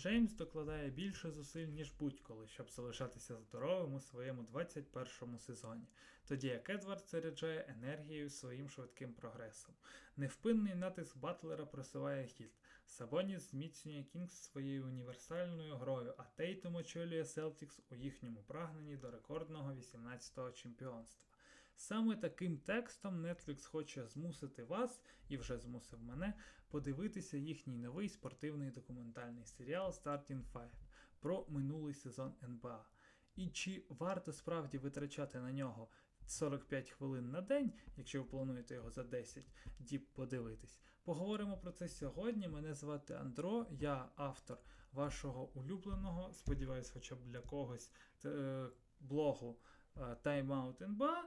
Джеймс докладає більше зусиль, ніж будь-коли, щоб залишатися здоровим у своєму 21 сезоні, тоді як Едвард заряджає енергією своїм швидким прогресом. Невпинний натиск Батлера просуває хід. Сабоніс зміцнює Кінгс своєю універсальною грою, а Тейтум очолює Селтікс у їхньому прагненні до рекордного 18-го чемпіонства. Саме таким текстом Netflix хоче змусити вас, і вже змусив мене, подивитися їхній новий спортивний документальний серіал Starting Five про минулий сезон НБА. І чи варто справді витрачати на нього 45 хвилин на день, якщо ви плануєте його за 10 діб подивитись? Поговоримо про це сьогодні. Мене звати Андро, я автор вашого улюбленого, сподіваюсь, хоча б для когось е, блогу е, Time Out NBA.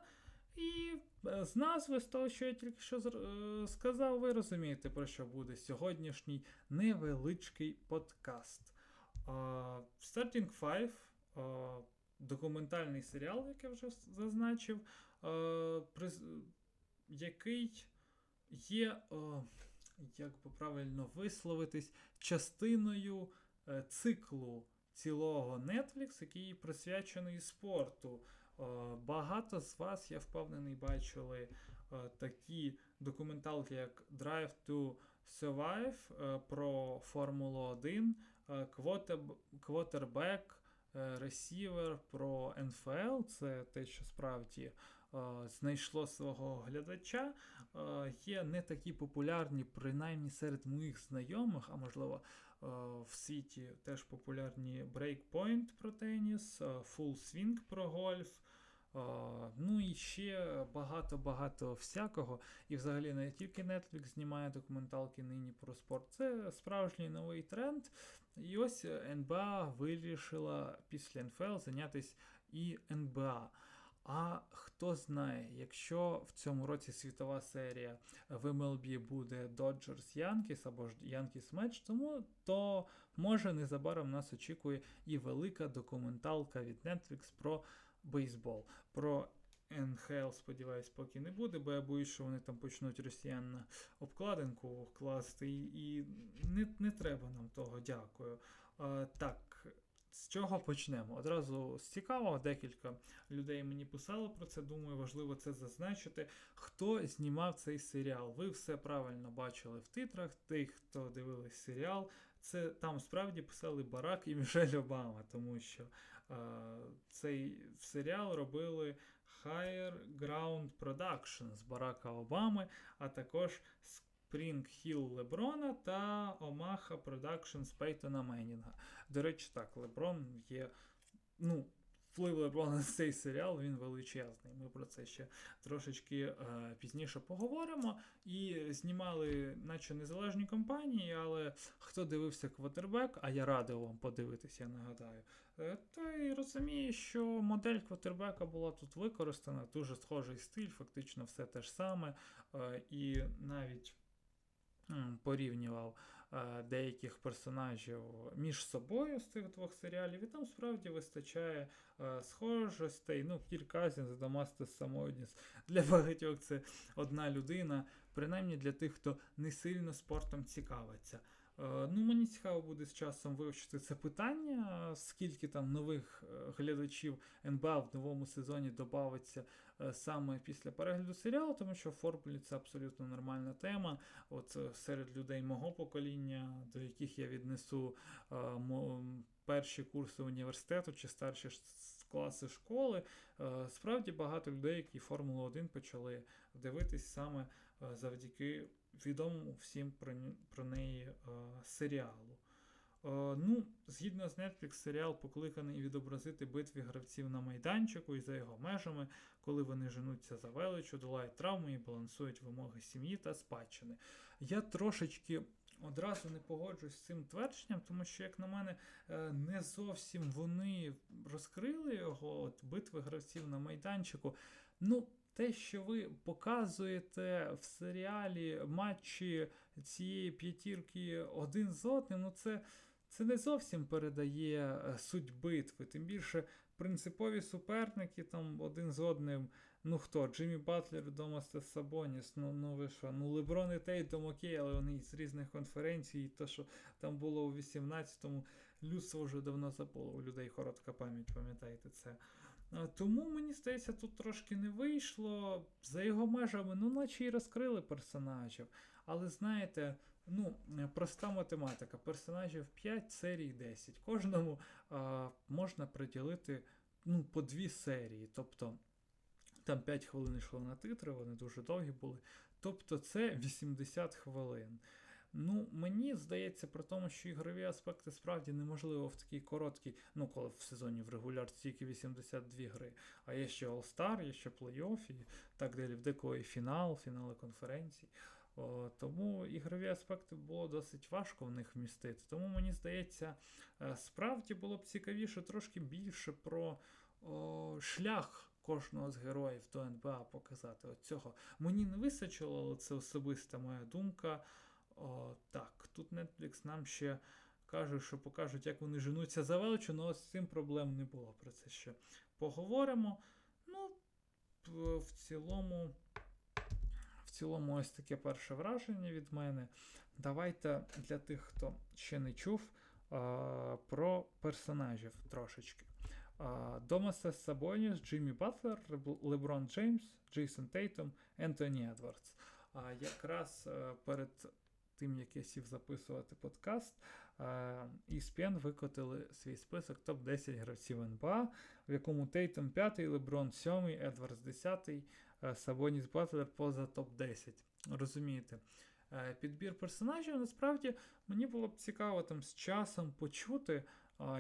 І е, з назви, з того, що я тільки що е, сказав, ви розумієте, про що буде сьогоднішній невеличкий подкаст. Е, Starting Five документальний серіал, як я вже зазначив, який є, як би правильно висловитись, частиною е, циклу цілого Netflix, який присвячений спорту. Е, Багато з вас, я впевнений, бачили е, такі документалки, як Drive to Survive е, про Формулу 1, е, Quarter- Quarterback, е, Receiver про НФЛ. Це те, що справді знайшло свого глядача. Є не такі популярні, принаймні серед моїх знайомих, а можливо в світі теж популярні Breakpoint про теніс, Full Swing про гольф. Е, Ну і ще багато-багато всякого. І взагалі не тільки Netflix знімає документалки нині про спорт. Це справжній новий тренд. І ось НБА вирішила після НФЛ зайнятися і НБА. А хто знає, якщо в цьому році світова серія в MLB буде Dodgers Yankees або ж Yankees Match, тому то може незабаром нас очікує і велика документалка від Netflix про бейсбол. Про НХЛ, сподіваюсь, поки не буде, бо я боюсь, що вони там почнуть росіян на обкладинку класти, і, і не, не треба нам того, дякую. А, так. З чого почнемо? Одразу з цікавого, декілька людей мені писало про це. Думаю, важливо це зазначити. Хто знімав цей серіал? Ви все правильно бачили в титрах. Тих, хто дивились серіал, це там справді писали Барак і Мішель Обама, тому що е, цей серіал робили Higher Ground Production з Барака Обами, а також Spring Hill Леброна та Omaha Productions Пейтона Меннінга. До речі, так, Леброн є. ну, Вплив Леброна на цей серіал він величезний. Ми про це ще трошечки е, пізніше поговоримо. І знімали, наче незалежні компанії, але хто дивився квотербек, а я радив вам подивитися, я нагадаю, е, той розуміє, що модель квотербека була тут використана, дуже схожий стиль, фактично все те ж саме. Е, і навіть порівнював е, деяких персонажів між собою з цих двох серіалів, і там справді вистачає е, схожостей. Ну, Кір Казін, Адамастес Самодніс. Для багатьох це одна людина, принаймні для тих, хто не сильно спортом цікавиться. Е, Ну, мені цікаво буде з часом вивчити це питання, скільки там нових е, глядачів НБА в новому сезоні додавиться е, саме після перегляду серіалу, тому що в формулі це абсолютно нормальна тема. От серед людей мого покоління, до яких я віднесу перші курси університету чи старші класи школи, справді багато людей, які Формулу 1 почали дивитись саме завдяки відомому всім про, про неї е, серіалу. Е, ну, згідно з Netflix, серіал покликаний відобразити битві гравців на майданчику і за його межами, коли вони женуться за величу, долають травми і балансують вимоги сім'ї та спадщини. Я трошечки одразу не погоджуюсь з цим твердженням, тому що, як на мене, е, не зовсім вони розкрили його, от битви гравців на майданчику. Ну, те, що ви показуєте в серіалі матчі цієї п'ятірки один з одним, ну це, це не зовсім передає е, суть битви. Тим більше принципові суперники там один з одним Ну хто? Джиммі Батлер, Домастес Сабоніс, ну, ну ви що? Ну Леброн і Тейтом окей, але вони з різних конференцій, і то, що там було у 18-му, людство вже давно забуло. У людей коротка пам'ять, пам'ятаєте це. Тому мені здається, тут трошки не вийшло. За його межами, ну, наче і розкрили персонажів. Але знаєте, ну, е, проста математика. Персонажів 5, серій 10. Кожному а, можна приділити ну, по дві серії. Тобто там 5 хвилин йшло на титри, вони дуже довгі були. Тобто це 80 хвилин. Ну, мені здається, при тому, що ігрові аспекти справді неможливо в такій короткій, ну, коли в сезоні в регулярці тільки 82 гри, а є ще All-Star, є ще плей-офф і так далі, в декого фінал, фінали конференцій. О, тому ігрові аспекти було досить важко в них вмістити. Тому мені здається, е, справді було б цікавіше трошки більше про о, шлях кожного з героїв до НБА показати. От цього мені не вистачило, але це особиста моя думка. О, так, тут Netflix нам ще каже, що покажуть, як вони женуться за величу, але з цим проблем не було. Про це ще поговоримо. Ну, в цілому. В цілому, ось таке перше враження від мене. Давайте для тих, хто ще не чув, про персонажів трошечки. Домасес Сабоніс, Джиммі Батлер, Леброн Джеймс, Джейсон Тейтом, Ентоні Едвардс. А якраз е, перед тим, як я сів записувати подкаст, е, ESPN викотили свій список топ-10 гравців НБА, в якому Тейтом 5, Леброн 7, Едвардс 10, е, Сабоніс Батлер поза топ-10. Розумієте? Е, Підбір персонажів насправді мені було б цікаво там з часом почути,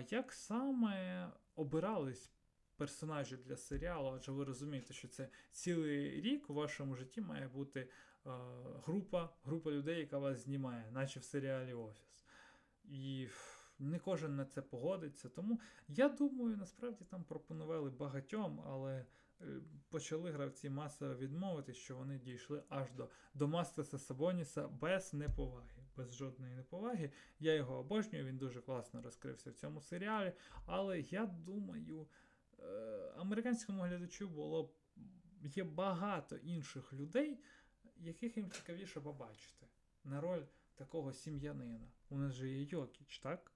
як саме обирались персонажі для серіалу, адже ви розумієте, що це цілий рік у вашому житті має бути е, група, група людей, яка вас знімає, наче в серіалі Офіс. І не кожен на це погодиться. Тому я думаю, насправді там пропонували багатьом, але е, почали гравці масово відмовити, що вони дійшли аж до, до Мастеса Сабоніса без неповаги, без жодної неповаги. Я його обожнюю, він дуже класно розкрився в цьому серіалі. Але я думаю, е, американському глядачу було є багато інших людей, яких їм цікавіше побачити на роль такого сім'янина. У нас же є Йокіч, так?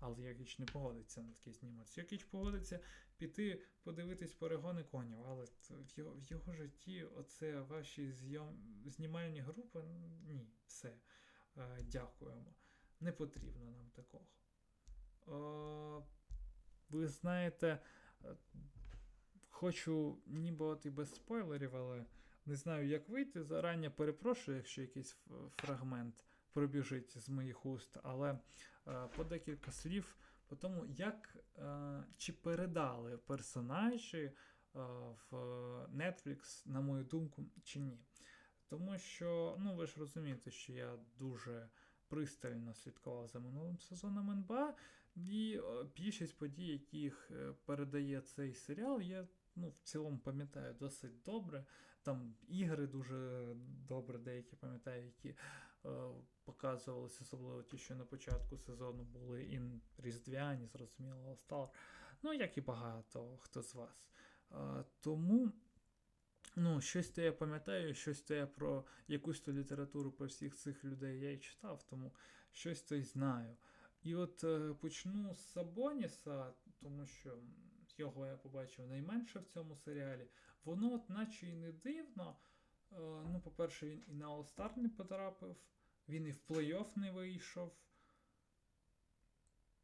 Але Йокіч не погодиться на таке зніматися. Йокіч погодиться піти подивитись перегони конів, але в його, в його житті оце ваші зйом... знімальні групи ні, все. Е, дякуємо. Не потрібно нам такого. Е, ви знаєте, е, хочу ніби от і без спойлерів, але не знаю, як вийти. Зарані перепрошую, якщо якийсь фрагмент пробіжить з моїх уст, але е, по декілька слів по тому, як е, чи передали персонажі е, в Netflix, на мою думку, чи ні. Тому що, ну ви ж розумієте, що я дуже пристально слідкував за минулим сезоном НБА, і більшість подій, яких передає цей серіал, я ну, в цілому пам'ятаю досить добре. Там ігри дуже добре, деякі пам'ятаю, які е, показувалися, особливо ті, що на початку сезону були і різдвяні, зрозуміло, All-Star. Ну, як і багато хто з вас. Е, тому. Ну, щось то я пам'ятаю, щось то я про якусь то літературу про всіх цих людей я і читав, тому щось то й знаю. І от е, почну з Сабоніса, тому що його я побачив найменше в цьому серіалі. Воно, от наче і не дивно. Е, ну, по-перше, він і на All-Star не потрапив, він і в плей-офф не вийшов.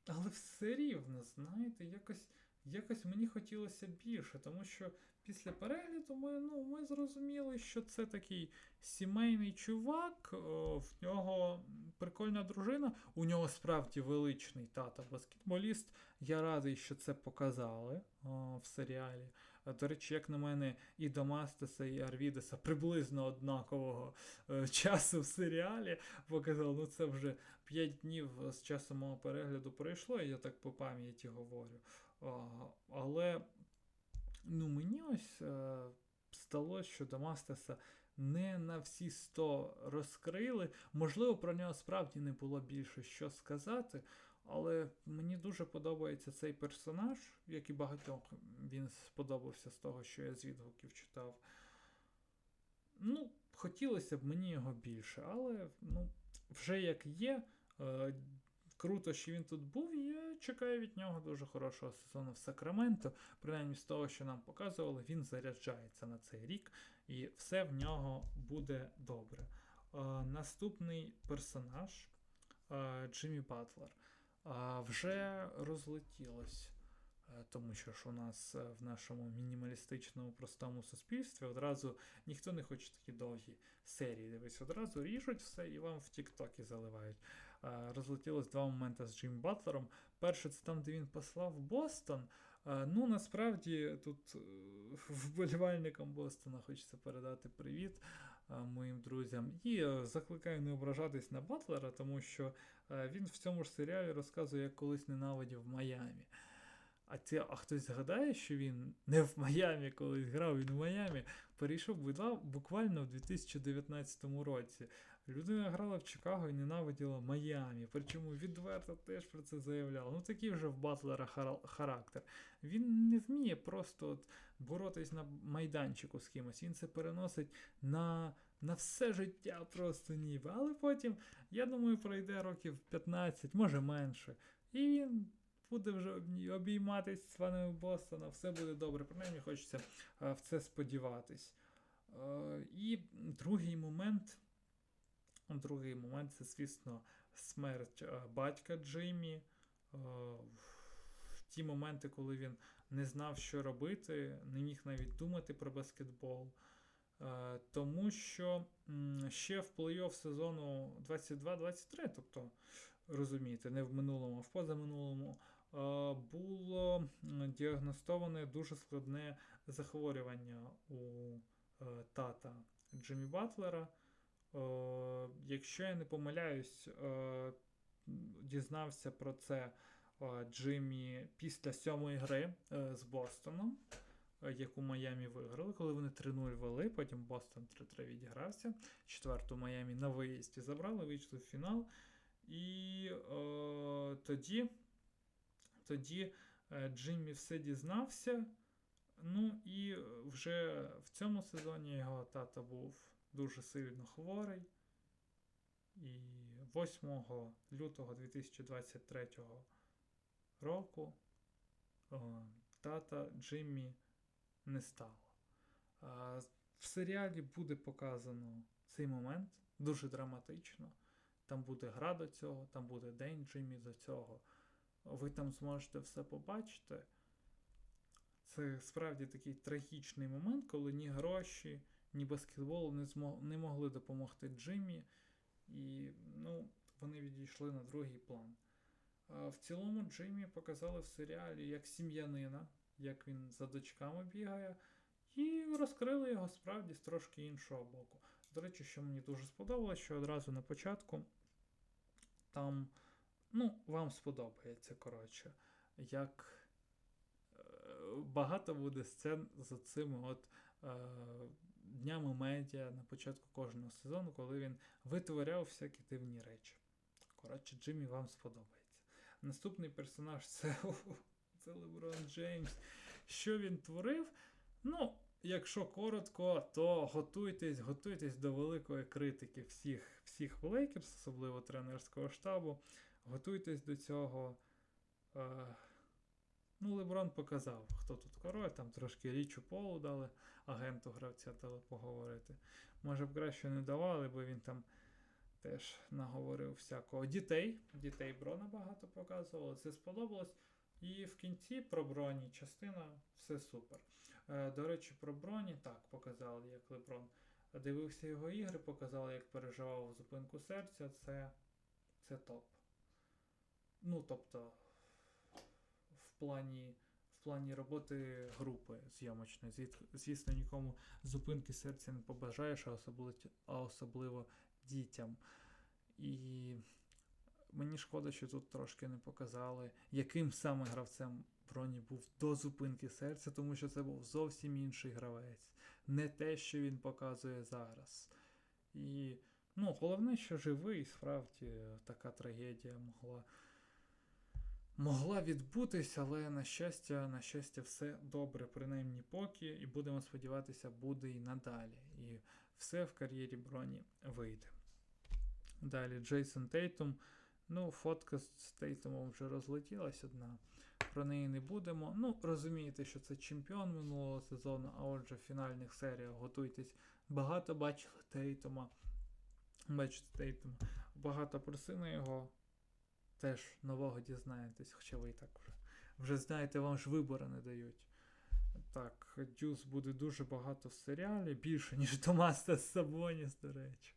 Але все рівно, знаєте, якось, якось мені хотілося більше, тому що після перегляду ми, ну, ми зрозуміли, що це такий сімейний чувак, о, в нього прикольна дружина, у нього справді величний тата баскетболіст. Я радий, що це показали о, в серіалі. Е, До речі, як на мене, і Домастеса, і Арвідеса приблизно однакового е, часу в серіалі показали. Ну, це вже 5 днів з часу мого перегляду пройшло, і я так по пам'яті говорю. Але ну, мені ось е, сталося, що Домастеса не на всі 100 розкрили. Можливо, про нього справді не було більше що сказати. Але мені дуже подобається цей персонаж, як і багатьом він сподобався з того, що я з відгуків читав. Ну, хотілося б мені його більше, але ну, вже як є. Круто, що він тут був, і я чекаю від нього дуже хорошого сезону в Сакраменто. Принаймні з того, що нам показували, він заряджається на цей рік, і все в нього буде добре. Е, наступний персонаж е, Джиммі Батлер е, вже розлетілось. Тому що ж у нас е, в нашому мінімалістичному простому суспільстві одразу ніхто не хоче такі довгі серії. Дивись, одразу ріжуть все і вам в Тіктокі заливають. Е, Розлетілось два моменти з Джим Батлером. Перше, це там, де він послав Бостон. Е, Ну, насправді, тут е, вболівальникам Бостона хочеться передати привіт моїм друзям. І закликаю не ображатись на Батлера, тому що він в цьому ж серіалі розказує, як колись ненавидів Майамі. А, ці, а хтось згадає, що він не в Майамі колись грав, він в Майамі перейшов буквально в 2019 році. Людина грала в Чикаго і ненавиділа Майамі. Причому відверто теж про це заявляла. Ну такий вже в Батлера характер. Він не вміє просто от боротись на майданчику з кимось. Він це переносить на, на все життя просто ніби. Але потім, я думаю, пройде років 15, може менше. І він буде вже обійматись з фанами Бостона, все буде добре. Принаймні хочеться е, в це сподіватись. Е, І другий момент. Другий момент це, звісно, смерть е, батька Джиммі. Е, В ті моменти, коли він не знав, що робити, не міг навіть думати про баскетбол. Е, Тому що ще в плей-офф сезону 22-23, тобто, розумієте, не в минулому, а в позаминулому, було діагностоване дуже складне захворювання у тата Джиммі Батлера. Е, Якщо я не помиляюсь, е, дізнався про це е, Джиммі після сьомої гри з Бостоном, яку Майамі виграли, коли вони 3-0 вели, потім Бостон 3-3 відігрався. Четверту Майамі на виїзді забрали, вийшли в фінал. І е, тоді, тоді Джиммі все дізнався. Ну і вже в цьому сезоні його тато був дуже сильно хворий. І 8 лютого 2023 року о, тата Джиммі не стало. А, в серіалі буде показано цей момент дуже драматично. Там буде гра до цього, там буде день Джиммі до цього. Ви там зможете все побачити. Це справді такий трагічний момент, коли ні гроші, ні баскетбол не, змо- не могли допомогти Джиммі, і ну, вони відійшли на другий план. В цілому Джиммі показали в серіалі як сім'янина, як він за дочками бігає, і розкрили його справді з трошки іншого боку. До речі, що мені дуже сподобалось, що одразу на початку там, ну, вам сподобається, коротше, як е, багато буде сцен з цими от е, днями медіа на початку кожного сезону, коли він витворяв всякі дивні речі. Коротше, Джиммі вам сподобається. Наступний персонаж це, це Леброн Джеймс. Що він творив? Ну, якщо коротко, то готуйтесь, готуйтесь до великої критики всіх, всіх Лейкерс, особливо тренерського штабу. Готуйтесь до цього. Е, ну, Леброн показав, хто тут король, там трошки річу полу дали агенту гравця теле поговорити. Може б краще не давали, бо він там теж наговорив всякого. Дітей. Дітей Брона багато показували, це сподобалось. І в кінці про броні частина все супер. Е, до речі, про броні так показали, як Леброн дивився його ігри, показали, як переживав зупинку серця. Це, це топ. Ну, тобто, плані, в плані роботи групи зйомочної. Звісно, нікому зупинки серця не побажаєш, а особливо, а особливо дітям. І мені шкода, що тут трошки не показали, яким саме гравцем Броні був до зупинки серця, тому що це був зовсім інший гравець. Не те, що він показує зараз. І ну, головне, що живий, справді така трагедія могла могла відбутися, але на щастя, на щастя, все добре, принаймні поки, і будемо сподіватися, буде і надалі. І все в кар'єрі Броні вийде. Далі Джейсон Тейтум. Ну, фотка з Тейтумом вже розлетілась одна. Про неї не будемо. Ну, розумієте, що це чемпіон минулого сезону, а отже, в фінальних серіях готуйтесь. Багато бачили Тейтума. Бачите Тейтума. Багато просили його. Теж нового дізнаєтесь, хоча ви і так вже. Вже знаєте, вам ж вибори не дають. Так, Дюс буде дуже багато в серіалі, більше, ніж Томаста Сабоніс, до речі.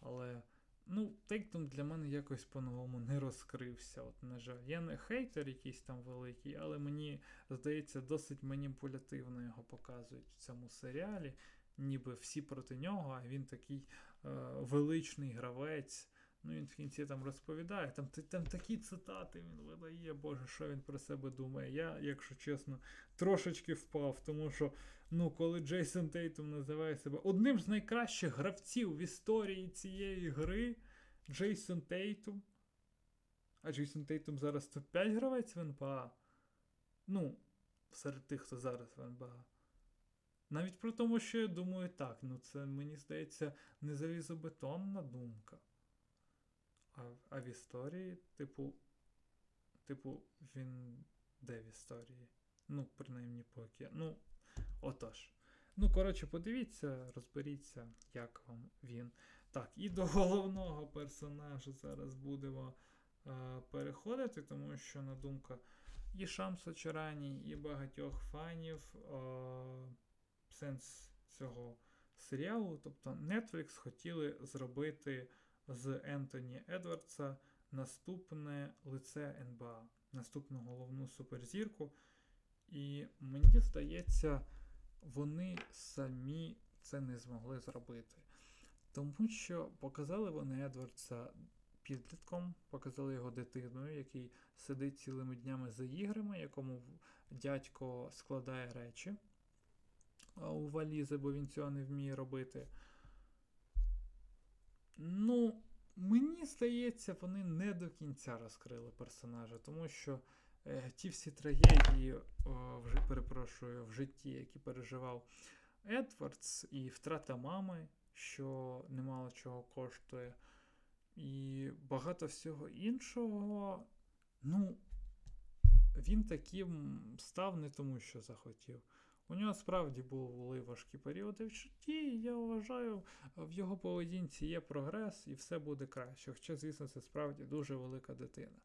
Але, ну, Тейтум для мене якось по-новому не розкрився. От, на жаль, я не хейтер якийсь там великий, але мені здається, досить маніпулятивно його показують в цьому серіалі. Ніби всі проти нього, а він такий е, величний гравець. Ну, він в кінці там розповідає, там, там такі цитати він видає, Боже, що він про себе думає. Я, якщо чесно, трошечки впав, тому що, ну, коли Джейсон Тейтум називає себе одним з найкращих гравців в історії цієї гри, Джейсон Тейтум. А Джейсон Тейтум зараз топ-5 гравець в НБА. Ну, серед тих, хто зараз в НБА. Навіть при тому, що я думаю, так, ну це мені здається не залізобетонна думка. А, а в історії, типу, типу, він де в історії? Ну, принаймні поки. Ну, отож. Ну, коротше, подивіться, розберіться, як вам він. Так, і до головного персонажа зараз будемо е, переходити, тому що, на думка і Шамса Чарані, і багатьох фанів е, сенс цього серіалу. Тобто Netflix хотіли зробити з Ентоні Едвардса наступне лице НБА, наступну головну суперзірку. І мені здається, вони самі це не змогли зробити. Тому що показали вони Едвардса підлітком, показали його дитиною, який сидить цілими днями за іграми, якому дядько складає речі у валізи, бо він цього не вміє робити. Ну, мені здається, вони не до кінця розкрили персонажа, тому що е, ті всі трагедії, о, вже перепрошую, в житті, які переживав Едвардс, і втрата мами, що немало чого коштує, і багато всього іншого. Ну, він таким став не тому, що захотів. У нього справді були важкі періоди в житті, і я вважаю, в його поведінці є прогрес і все буде краще. Хоча, звісно, це справді дуже велика дитина.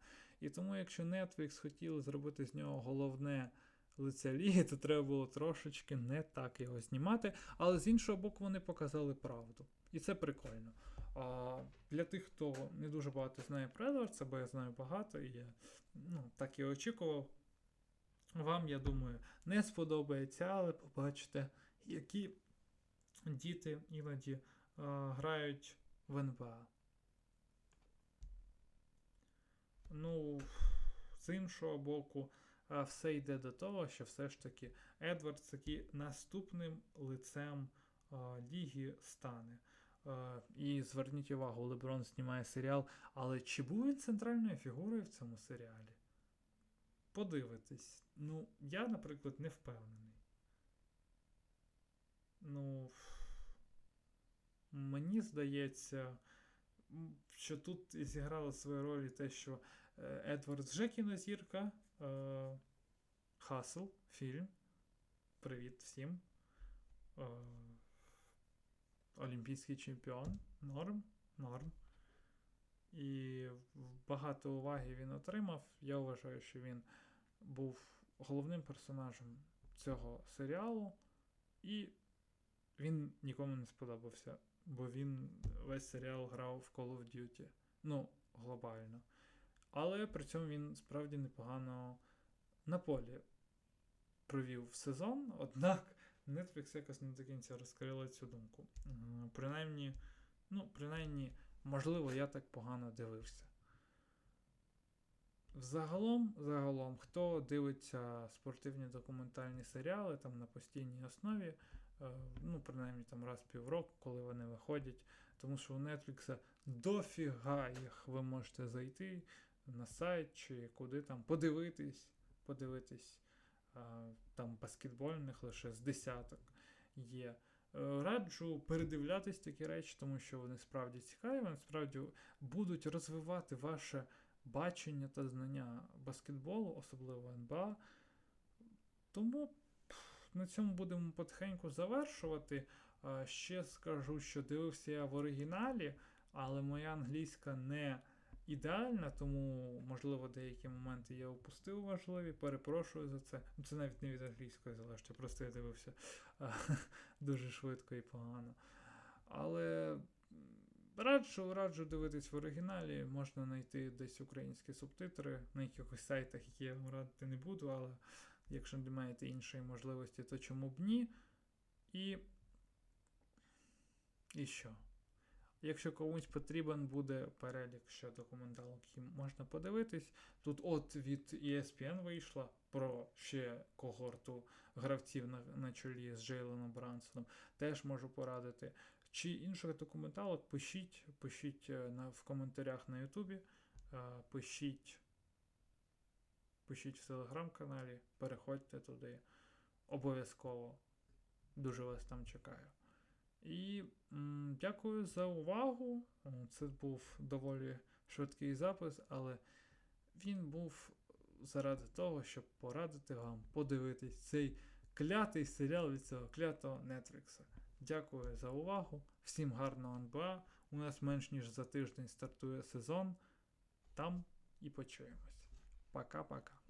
І тому, якщо Netflix хотіли зробити з нього головне лице ліги, то треба було трошечки не так його знімати. Але з іншого боку, вони показали правду. І це прикольно. А для тих, хто не дуже багато знає про Едвардса, бо я знаю багато, і я ну, так і очікував. Вам, я думаю, не сподобається, але побачите, які діти іноді а, грають в НБА. Ну, з іншого боку, все йде до того, що все ж таки Едвардс таки наступним лицем а, ліги стане. А, і зверніть увагу, Леброн знімає серіал, але чи він центральною фігурою в цьому серіалі? Подивитись. Ну, я, наприклад, не впевнений. Ну, мені здається, що тут зіграло свою роль те, що е, Едвард вже кінозірка, е, Хасл, фільм. Привіт всім. Е, Олімпійський чемпіон. Норм, норм. І багато уваги він отримав. Я вважаю, що він був головним персонажем цього серіалу, і він нікому не сподобався, бо він весь серіал грав в Call of Duty. Ну, глобально. Але при цьому він справді непогано на полі провів сезон, однак Netflix якось не до кінця розкрила цю думку. Принаймні, ну, принаймні, можливо, я так погано дивився. Взагалом, загалом, хто дивиться спортивні документальні серіали там на постійній основі, е, ну, принаймні там раз півроку, коли вони виходять, тому що у Netflix дофіга їх ви можете зайти, на сайт чи куди там подивитись, подивитись. Там баскетбольних лише з десяток є. Е, Раджу передивлятись такі речі, тому що вони справді цікаві, вони справді будуть розвивати ваше бачення та знання баскетболу, особливо НБА. Тому на цьому будемо потихеньку завершувати. Ще скажу, що дивився я в оригіналі, але моя англійська не ідеальна, тому, можливо, деякі моменти я упустив важливі. Перепрошую за це. Ну, Це навіть не від англійської залежить, просто я дивився дуже швидко і погано. Але раджу, раджу дивитись в оригіналі, можна знайти десь українські субтитри на якихось сайтах, які я вам радити не буду, але якщо не маєте іншої можливості, то чому б ні? І. І що? Якщо комусь потрібен буде перелік ще документалок, які можна подивитись. Тут от від ESPN вийшла про ще когорту гравців на, на чолі з Джейленом Брансоном. Теж можу порадити. Чи інших документалок пишіть, пишіть е, на, в коментарях на Ютубі, е, пишіть, пишіть в телеграм-каналі, переходьте туди. Обов'язково. Дуже вас там чекаю. І м, дякую за увагу. Це був доволі швидкий запис, але він був заради того, щоб порадити вам подивитись цей клятий серіал від цього клятого Netflix. Дякую за увагу. Всім гарного НБА. У нас менш ніж за тиждень стартує сезон. Там і почуємось. Пока-пока.